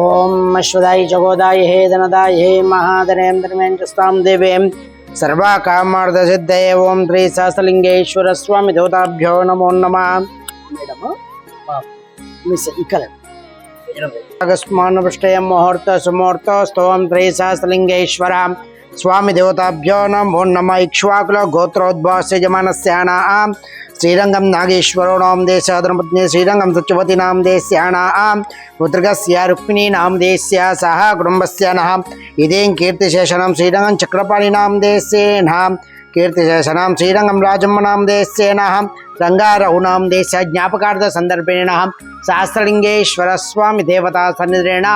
ఓం అశ్వదాయ జగోదాయ హే ధనదాయ హే మహాధనేంద్రమేం చస్తాం దేవేం సర్వకామార్థ సిద్ధయే ఓం శ్రీ సహస్రలింగేశ్వర స్వామి దేవతాభ్యో నమో నమ. Madam miss ఇక్కడ అగస్మానవృష్టయం ముహూర్త సుముహూర్త స్తోం శ్రీ సహస్రలింగేశ్వర స్వామి దేవతాభ్యో నమో నమ ఇక్ష్వాకుల గోత్రోద్భవస్య జమానస్యానా శ్రీరంగం నాగేశ్వరో నాం దేశాధర్మపత్ని శ్రీరంగం సత్యవతి నాం దేశ్యానా పుత్రగస్య రుక్మిణీ నాం దేశ్య సహ కుటుంబస్య ఇదేం కీర్తిశేషనం శ్రీరంగం చక్రపాణి నాం దేశేన కీర్తిశేషనం శ్రీరంగం రాజమ్మనాం దేశేన రంగారఘునాం దేశ జ్ఞాపకార్థ సందర్భేణ శాస్త్రలింగేశ్వర స్వామి దేవతా సన్నిధేణ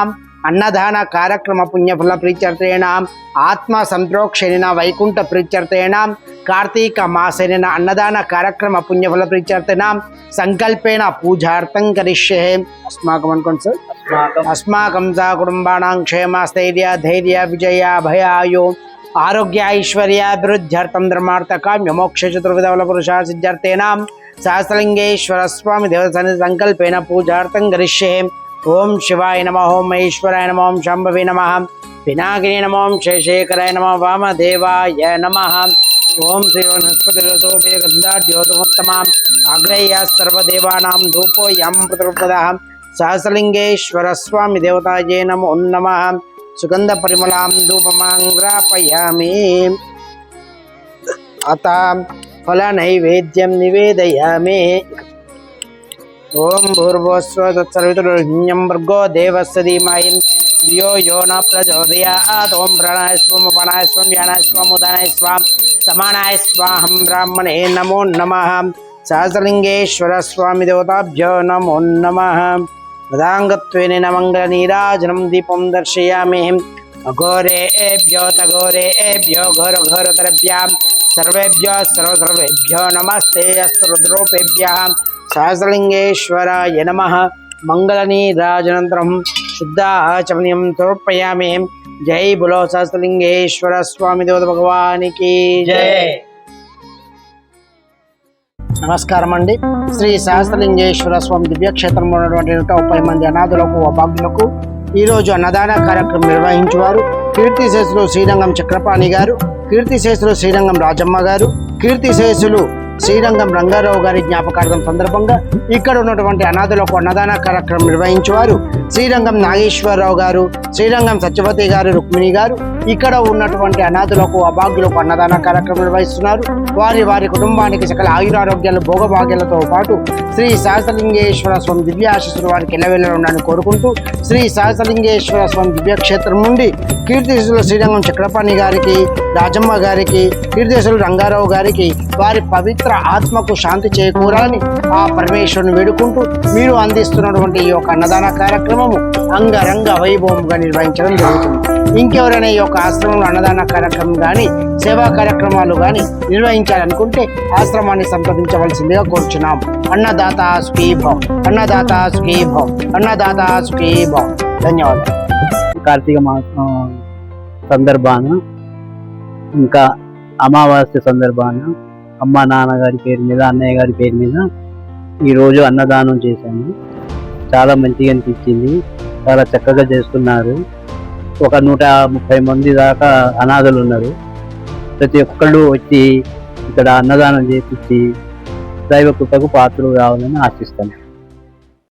ಅನ್ನದಾನ ಕಾರ್ಯಕ್ರಮ ಪುಣ್ಯಫಲ ಪ್ರೀತ್ಯರ್ಥೇಣ ಆತ್ಮ ಸಂತೋಕ್ಷೇನ ವೈಕುಂಠ ಪ್ರೀತ್ಯರ್ಥೇಣ ಕಾರ್ತೀಕ ಮಾಸೇನ ಅನ್ನದಾನ ಕಾರ್ಯಕ್ರಮ ಪುಣ್ಯಫಲ ಪ್ರೀತ್ಯರ್ಥೇನ ಸಂಕಲ್ಪೇಣ ಪೂಜಾರ್ಥಂ ಕರಿಷ್ಯೆ ಅಸ್ಮಾಕಂ ಅನ್ಕೊಂಡು ಸರ್ ಅಸ್ಮಾಕಂ ಸಹ ಕುಟುಂಬಾಣಾಂ ಕ್ಷೇಮ ಸ್ಥೈರ್ಯ ಧೈರ್ಯ ವಿಜಯ ಭಯ ಆಯೋ ಆರೋಗ್ಯ ಐಶ್ವರ್ಯ ಅಭಿವೃದ್ಧರ್ಥಂ ಧರ್ಮಾರ್ಥ ಕಾಮ್ಯ ಮೋಕ್ಷ ಚತುರ್ವಿಧ ಫಲಪುರುಷ ಸಿದ್ಧಾರ್ಥೇನ ಸಹಸ್ರಲಿಂಗೇಶ್ವರ ಸ್ವಾಮಿ ದೇವಸ್ಥಾನ ಸಂಕಲ್ಪೇನ ಪೂಜಾರ್ಥಂ ಕರಿಷ್ಯೆ శివాయ నమ ఓం మహేశ్వరాయ నమ ఓం శంభవే నమ పినాకిని నమ ఓం శేషేఖరాయ నమ వామదేవాయ నమ ఓం శ్రీ వనస్పతిరసోపే గంధాఢ్యోతమోత్తమ అగ్రయ్య సర్వదేవానాం ధూపోయం ప్రతిపద సహస్రలింగేశ్వర స్వామి దేవతాయే నమో నమ సుగంధ పరిమళాం ధూపమాంగ్రాపయామి అత ఫల ओम भूर्भुवस्व तत्सवितुर्ण्यं भर्गो देवस्य धीमहि यो यो न प्रचोदयात्। ॐ प्रणाय स्वं वणाय स्वं यानाय स्वमुदानाय स्वां समानाय स्वाहं ब्राह्मणे नमो नमः। देवताभ्यो नमो नमः। मदाङ्गत्वेन मङ्गलनीराजनं दीपं दर्शयामि। अघोरे एभ्यो तघोरे एभ्यो घोरघोरतरभ्यां। सर्वेभ्यो सर्वसर्वेभ्यो नमस्ते, अस्तु रुद्रोपेभ्यः। సహస్రలింగేశ్వరాయ నమ. మంగళనీరాజనంతరం శుద్ధాచమనీయం సమర్పయామి. జై బులో సహస్రలింగేశ్వర స్వామి దేవత భగవానికి. జై. నమస్కారం అండి శ్రీ సహస్రలింగేశ్వర స్వామి దివ్యక్షేత్రంలో ఉన్నటువంటి నూట ముప్పై మంది అనాథులకు అభాగ్యులకు ఈరోజు అన్నదాన కార్యక్రమం నిర్వహించేవారు కీర్తిశేషులు శ్రీరంగం చక్రపాణి గారు కీర్తిశేషులు శ్రీరంగం రాజమ్మ గారు కీర్తిశేషులు శ్రీరంగం రంగారావు గారి జ్ఞాపకార్థం సందర్భంగా ఇక్కడ ఉన్నటువంటి అనాథులకు అన్నదాన కార్యక్రమం నిర్వహించేవారు శ్రీరంగం నాగేశ్వరరావు గారు శ్రీరంగం సత్యవతి గారు రుక్మిణి గారు ఇక్కడ ఉన్నటువంటి అనాథులకు అభాగ్యులకు అన్నదాన కార్యక్రమం నిర్వహిస్తున్నారు. వారి వారి కుటుంబానికి సకల ఆయురారోగ్యాలు భోగభాగ్యాలతో పాటు శ్రీ సహస్రలింగేశ్వర స్వామి దివ్యాశిస్సులు వారికి ఎల్లవెల్లనుండని కోరుకుంటూ శ్రీ సహస్రలింగేశ్వర స్వామి దివ్యక్షేత్రం నుండి కీర్తిశులు శ్రీరంగం చక్రపాణి గారికి రాజమ్మ గారికి కీర్తిశులు రంగారావు గారికి వారి పవిత్ర ఆత్మకు శాంతి చేకూరాలని ఆ పరమేశ్వరుని వేడుకుంటూ మీరు అందిస్తున్నటువంటి ఈ యొక్క అన్నదాన కార్యక్రమము అంగరంగ వైభవంగా నిర్వహించడం జరుగుతుంది. ఇంకెవరైనా ఈ యొక్క ఆశ్రమంలో అన్నదాన కార్యక్రమం కానీ సేవా కార్యక్రమాలు కానీ నిర్వహించాలనుకుంటే ఆశ్రమాన్ని సంప్రదించవలసిందిగా కోరుచున్నాం. అన్నదాత సుఖీభం అన్నదాత సుఖీభం అన్నదాత సుఖీభం ధన్యవాదాలు. కార్తీక మాసం సందర్భాన ఇంకా అమావాస్య సందర్భాన అమ్మ నాన్నగారి పేరు మీద అన్నయ్య గారి పేరు మీద ఈరోజు అన్నదానం చేశాము. చాలా మంచిగా అనిపించింది. చాలా చక్కగా చేస్తున్నారు ఒక నూట ముప్పై మంది దాకా అనాథలు ఉన్నారు. ప్రతి ఒక్కళ్ళు వచ్చి ఇక్కడ అన్నదానం చేపించి దైవ కృపకు పాత్రలు కావాలని ఆశిస్తాను